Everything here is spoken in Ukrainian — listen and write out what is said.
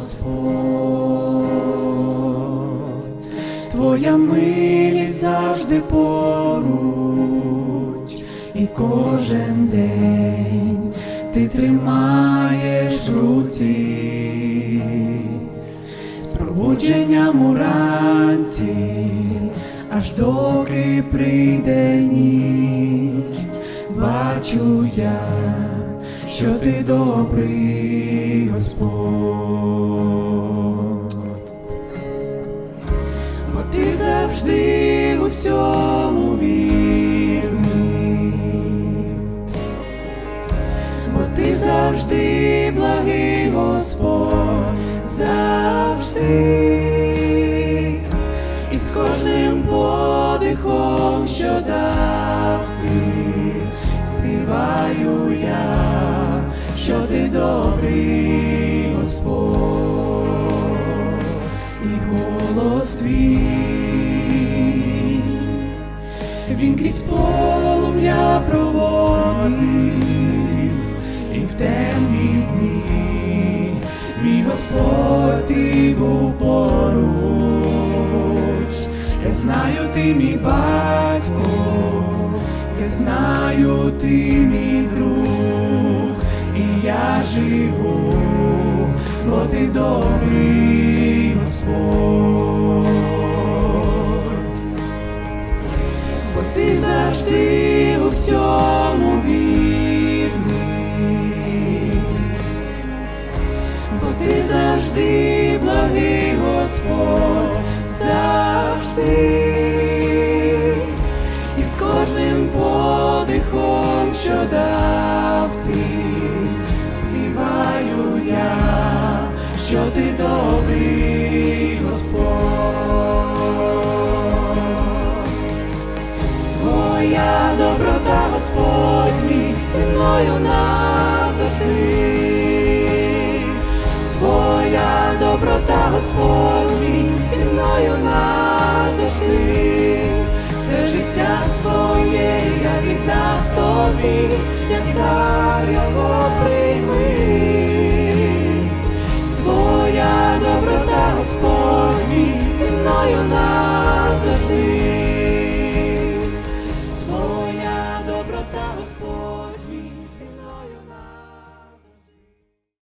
Господь, Твоя милість завжди поруч, і кожен день ти тримаєш руці, з пробудженням уранці, аж доки прийде ніч, бачу я, що ти добрий Господь, бо ти завжди у всьому вірний, бо ти завжди благий Господь, завжди, і з кожним подихом, що дав що ти добрий Господь, і голос твій. Він крізь полум'я проводив, і в темні дні мій Господь ти був поруч. Я знаю, ти мій батько, я знаю, ти мій друг, я живу, бо ти добрий Господь. Бо ти завжди у всьому вірний, бо ти завжди благий Господь, завжди, з кожним подихом, що дав ти, добрий Господь. Твоя доброта, Господь зі мною назавжди. Твоя доброта, Господь зі мною назавжди. Все життя своє я віддав тобі, як дар for.